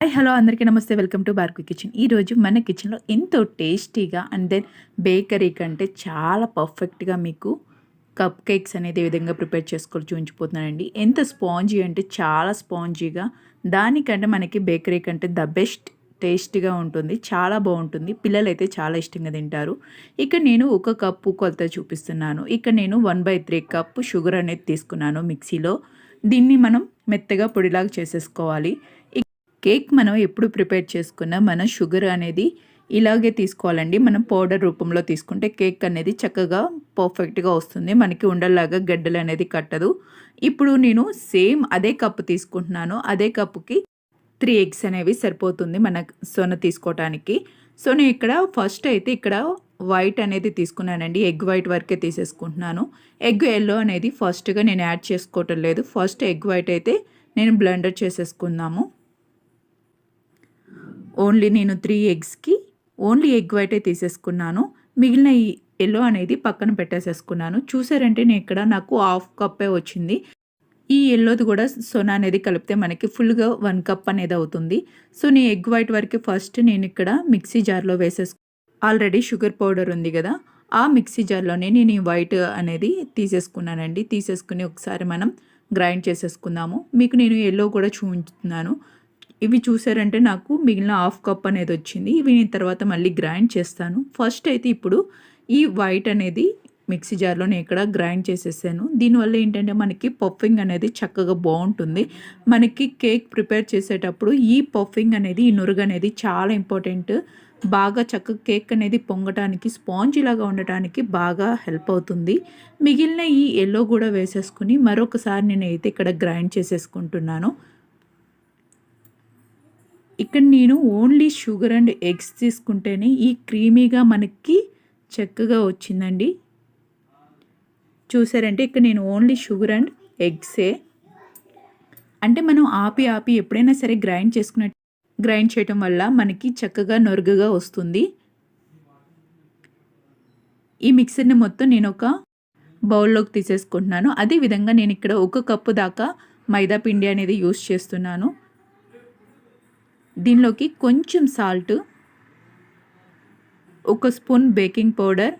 Hi hello అందరికీ నమస్తే. Welcome to బార్కు కిచెన్. ఈరోజు మన కిచెన్లో ఎంతో టేస్టీగా అండ్ దెన్ బేకరీ కంటే చాలా పర్ఫెక్ట్గా మీకు కప్ కేక్స్ అనేది ఏ విధంగా ప్రిపేర్ చేసుకొని చూపించిపోతున్నానండి. ఎంత స్పాంజీ అంటే చాలా స్పాంజీగా దానికంటే మనకి బేకరీ కంటే ద బెస్ట్ టేస్ట్గా ఉంటుంది. చాలా బాగుంటుంది. పిల్లలు అయితే చాలా ఇష్టంగా తింటారు. ఇక్కడ నేను ఒక కప్పు కొలత చూపిస్తున్నాను. ఇక్కడ నేను one by three cup sugar అనేది తీసుకున్నాను మిక్సీలో. దీన్ని మనం మెత్తగా పొడిలాగా చేసేసుకోవాలి. కేక్ మనం ఎప్పుడు ప్రిపేర్ చేసుకున్నా మన షుగర్ అనేది ఇలాగే తీసుకోవాలండి. మనం పౌడర్ రూపంలో తీసుకుంటే కేక్ అనేది చక్కగా పర్ఫెక్ట్గా వస్తుంది. మనకి ఉండలాగా గడ్డలు అనేది కట్టదు. ఇప్పుడు నేను సేమ్ అదే కప్పు తీసుకుంటున్నాను. అదే కప్పుకి త్రీ ఎగ్స్ అనేవి సరిపోతుంది మన సొన తీసుకోవటానికి సో నేను ఇక్కడ ఫస్ట్ అయితే ఇక్కడ వైట్ అనేది తీసుకున్నానండి. ఎగ్ వైట్ వరకే తీసేసుకుంటున్నాను. ఎగ్ ఎల్లో అనేది ఫస్ట్గా నేను యాడ్ చేసుకోవటం లేదు. ఫస్ట్ ఎగ్ వైట్ అయితే నేను బ్లెండర్ చేసేసుకుందాము. ఓన్లీ నేను త్రీ ఎగ్స్కి ఓన్లీ ఎగ్ వైట్ తీసేసుకున్నాను. మిగిలిన ఈ ఎల్లో అనేది పక్కన పెట్టేసేసుకున్నాను. చూసారంటే నేను ఇక్కడ నాకు హాఫ్ కప్పే వచ్చింది. ఈ ఎల్లోది కూడా సొనా అనేది కలిపితే మనకి ఫుల్గా వన్ కప్ అనేది అవుతుంది. సో నేను ఎగ్ వైట్ వరకు ఫస్ట్ నేను ఇక్కడ మిక్సీ జార్లో వేసేసుకు ఆల్రెడీ షుగర్ పౌడర్ ఉంది కదా ఆ మిక్సీ జార్లోనే నేను ఈ వైట్ అనేది తీసేసుకున్నానండి. తీసేసుకుని ఒకసారి మనం గ్రైండ్ చేసేసుకుందాము. మీకు నేను ఎల్లో కూడా చూపించుతున్నాను ఇవి చూసారంటే నాకు మిగిలిన హాఫ్ కప్ అనేది వచ్చింది. ఇవి నేను తర్వాత మళ్ళీ గ్రైండ్ చేస్తాను. ఫస్ట్ అయితే ఇప్పుడు ఈ వైట్ అనేది మిక్సీ జార్లో నేను ఇక్కడ గ్రైండ్ చేసేసాను. దీనివల్ల ఏంటంటే మనకి పఫింగ్ అనేది చక్కగా బాగుంటుంది. మనకి కేక్ ప్రిపేర్ చేసేటప్పుడు ఈ పఫింగ్ అనేది ఈ నురుగు అనేది చాలా ఇంపార్టెంట్. బాగా చక్కగా కేక్ అనేది పొంగటానికి స్పాంజ్ లాగా ఉండటానికి బాగా హెల్ప్ అవుతుంది. మిగిలిన ఈ ఎల్లో కూడా వేసేసుకుని మరొకసారి నేనైతే ఇక్కడ గ్రైండ్ చేసేసుకుంటున్నాను. ఇక్కడ నేను ఓన్లీ షుగర్ అండ్ ఎగ్స్ తీసుకుంటేనే ఈ క్రీమీగా మనకి చక్కగా వచ్చిందండి. చూసారంటే ఇక్కడ నేను ఓన్లీ షుగర్ అండ్ ఎగ్సే. అంటే మనం ఆపి ఆపి ఎప్పుడైనా సరే గ్రైండ్ చేసుకునే గ్రైండ్ చేయటం వల్ల మనకి చక్కగా నొరుగుగా వస్తుంది. ఈ మిక్సర్ని మొత్తం నేను ఒక బౌల్లోకి తీసేసుకుంటున్నాను. అదేవిధంగా నేను ఇక్కడ ఒక కప్పు దాకా మైదా పిండి అనేది యూస్ చేస్తున్నాను. దీనిలోకి కొంచెం సాల్ట్ ఒక స్పూన్ బేకింగ్ పౌడర్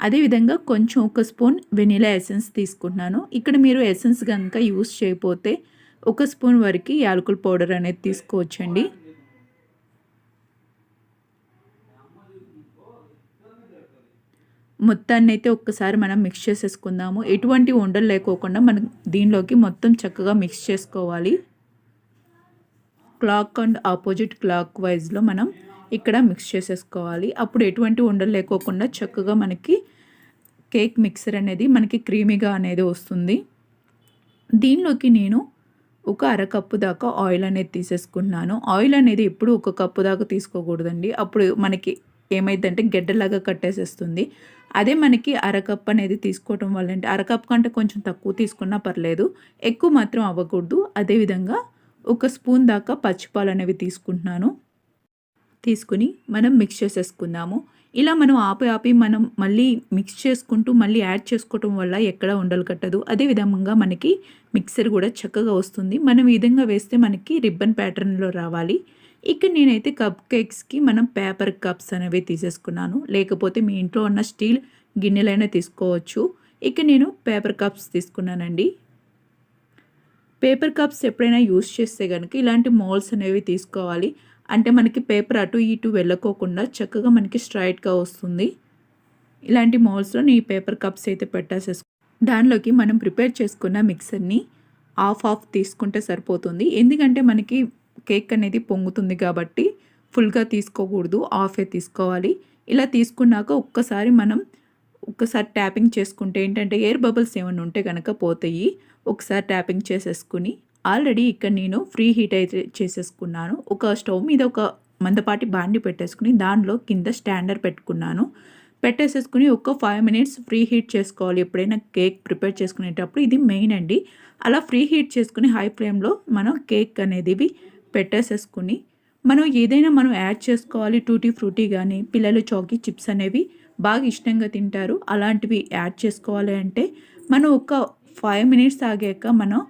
అదేవిధంగా కొంచెం ఒక స్పూన్ వెనిలా ఎసెన్స్ తీసుకుంటున్నాను. ఇక్కడ మీరు ఎసెన్స్ కనుక యూస్ చేయకపోతే ఒక స్పూన్ వరకు యాలకుల పౌడర్ అనేది తీసుకోవచ్చండి. మొత్తాన్ని అయితే ఒక్కసారి మనం మిక్స్ చేసేసుకుందాము. ఎటువంటి ఉండలు లేకోకుండా మనం దీనిలోకి మొత్తం చక్కగా మిక్స్ చేసుకోవాలి. క్లాక్ అండ్ ఆపోజిట్ క్లాక్ వైజ్లో మనం ఇక్కడ మిక్స్ చేసేసుకోవాలి. అప్పుడు ఎటువంటి ఉండలు లేకోకుండా చక్కగా మనకి కేక్ మిక్సర్ అనేది మనకి క్రీమీగా అనేది వస్తుంది. దీనిలోకి నేను ఒక అరకప్పు దాకా ఆయిల్ అనేది తీసేసుకున్నాను ఆయిల్ అనేది ఎప్పుడు ఒక కప్పు దాకా తీసుకోకూడదండి. అప్పుడు మనకి ఏమైందంటే గెడ్డలాగా కట్టేసేస్తుంది. అదే మనకి అరకప్ అనేది తీసుకోవటం వల్ల అంటే అరకప్ కంటే కొంచెం తక్కువ తీసుకున్నా పర్లేదు. ఎక్కువ మాత్రం అవ్వకూడదు. అదేవిధంగా ఒక స్పూన్ దాకా పచ్చిపాలు అనేవి తీసుకుంటున్నాను. తీసుకుని మనం మిక్స్ చేసేసుకుందాము. ఇలా మనం ఆపి ఆపి మనం మళ్ళీ మిక్స్ చేసుకుంటూ మళ్ళీ యాడ్ చేసుకోవటం వల్ల ఎక్కడ ఉండలు కట్టదు. అదే విధంగా మనకి మిక్సర్ కూడా చక్కగా వస్తుంది. మనం ఈ విధంగా వేస్తే మనకి రిబ్బన్ ప్యాటర్న్లో రావాలి. ఇక్కడ నేనైతే కప్ కేక్స్కి మనం పేపర్ కప్స్ అనేవి తీసేసుకున్నాను. లేకపోతే మీ ఇంట్లో ఉన్న స్టీల్ గిన్నెలైనా తీసుకోవచ్చు. ఇక నేను పేపర్ కప్స్ తీసుకున్నానండి. పేపర్ కప్స్ ఎప్పుడైనా యూస్ చేస్తే కనుక ఇలాంటి మోల్స్ అనేవి తీసుకోవాలి. అంటే మనకి పేపర్ అటు ఇటు వెళ్ళకోకుండా చక్కగా మనకి స్ట్రైట్గా వస్తుంది. ఇలాంటి మోల్స్లో నీ పేపర్ కప్స్ అయితే పెట్టేసేసుకో. దానిలోకి మనం ప్రిపేర్ చేసుకున్న మిక్సర్ని ఆఫ్ ఆఫ్ తీసుకుంటే సరిపోతుంది. ఎందుకంటే మనకి కేక్ అనేది పొంగుతుంది కాబట్టి ఫుల్గా తీసుకోకూడదు. ఆఫే తీసుకోవాలి. ఇలా తీసుకున్నాక ఒక్కసారి మనం ఒక్కసారి ట్యాపింగ్ చేసుకుంటే ఏంటంటే ఎయిర్ బబుల్స్ ఏమైనా ఉంటే కనుక పోతాయి. ఒకసారి ట్యాపింగ్ చేసేసుకుని ఆల్రెడీ ఇక్కడ నేను ఫ్రీ హీట్ అయితే చేసేసుకున్నాను. ఒక స్టవ్ మీద ఒక మందపాటి బాండి పెట్టేసుకుని దానిలో కింద స్టాండర్ పెట్టుకున్నాను. పెట్టేసేసుకుని ఒక ఫైవ్ మినిట్స్ ఫ్రీ హీట్ చేసుకోవాలి. ఎప్పుడైనా కేక్ ప్రిపేర్ చేసుకునేటప్పుడు ఇది మెయిన్ అండి. అలా ఫ్రీ హీట్ చేసుకుని హై ఫ్లేమ్లో మనం కేక్ అనేది పెట్టేసేసుకుని మనం ఏదైనా మనం యాడ్ చేసుకోవాలి. టూటీ ఫ్రూటీ కానీ పిల్లలు చాకీ చిప్స్ అనేవి బాగా ఇష్టంగా తింటారు. అలాంటివి యాడ్ చేసుకోవాలి అంటే మనం ఒక ఫైవ్ మినిట్స్ ఆగాక మనం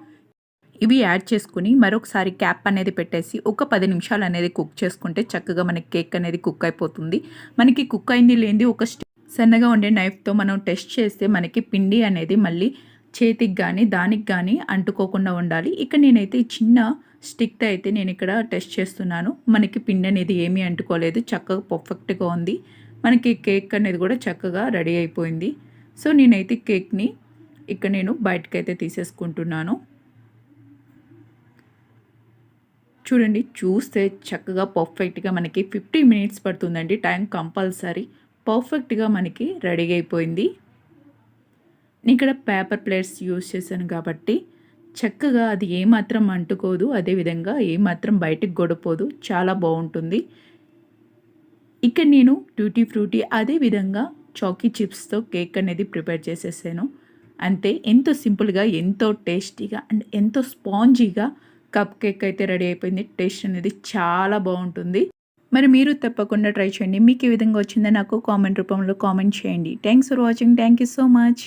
ఇవి యాడ్ చేసుకుని మరొకసారి క్యాప్ అనేది పెట్టేసి ఒక పది నిమిషాలు అనేది కుక్ చేసుకుంటే చక్కగా మనకి కేక్ అనేది కుక్ అయిపోతుంది. మనకి కుక్ అయింది లేనిది ఒక సన్నగా ఉండే నైఫ్తో మనం టెస్ట్ చేస్తే మనకి పిండి అనేది మళ్ళీ చేతికి కానీ దానికి కానీ అంటుకోకుండా ఉండాలి. ఇక్కడ నేనైతే చిన్న స్టిక్తో అయితే నేను ఇక్కడ టెస్ట్ చేస్తున్నాను. మనకి పిండి అనేది ఏమీ అంటుకోలేదు. చక్కగా పర్ఫెక్ట్గా ఉంది. మనకి కేక్ అనేది కూడా చక్కగా రెడీ అయిపోయింది. సో నేనైతే కేక్ని ఇక్కడ నేను బయటకైతే తీసేసుకుంటున్నాను. చూడండి చూస్తే చక్కగా పర్ఫెక్ట్గా మనకి ఫిఫ్టీ మినిట్స్ పడుతుందండి. Time compulsory. పర్ఫెక్ట్గా మనకి రెడీ అయిపోయింది. నేను ఇక్కడ పేపర్ ప్లేట్స్ యూస్ చేశాను కాబట్టి చక్కగా అది ఏమాత్రం అంటుకోదు. అదేవిధంగా ఏమాత్రం బయటికి గొడపోదు చాలా బాగుంటుంది. ఇక్కడ నేను ట్యూటీ ఫ్రూటీ అదేవిధంగా చాకీ చిప్స్తో కేక్ అనేది ప్రిపేర్ చేసేసాను. అంతే ఎంతో సింపుల్గా ఎంతో టేస్టీగా అండ్ ఎంతో స్పాంజీగా కప్ కేక్ అయితే రెడీ అయిపోయింది. టేస్ట్ అనేది చాలా బాగుంటుంది. మరి మీరు తప్పకుండా ట్రై చేయండి. మీకు ఏ విధంగా వచ్చిందో నాకు కామెంట్ రూపంలో కామెంట్ చేయండి. Thanks for watching. Thank you so much.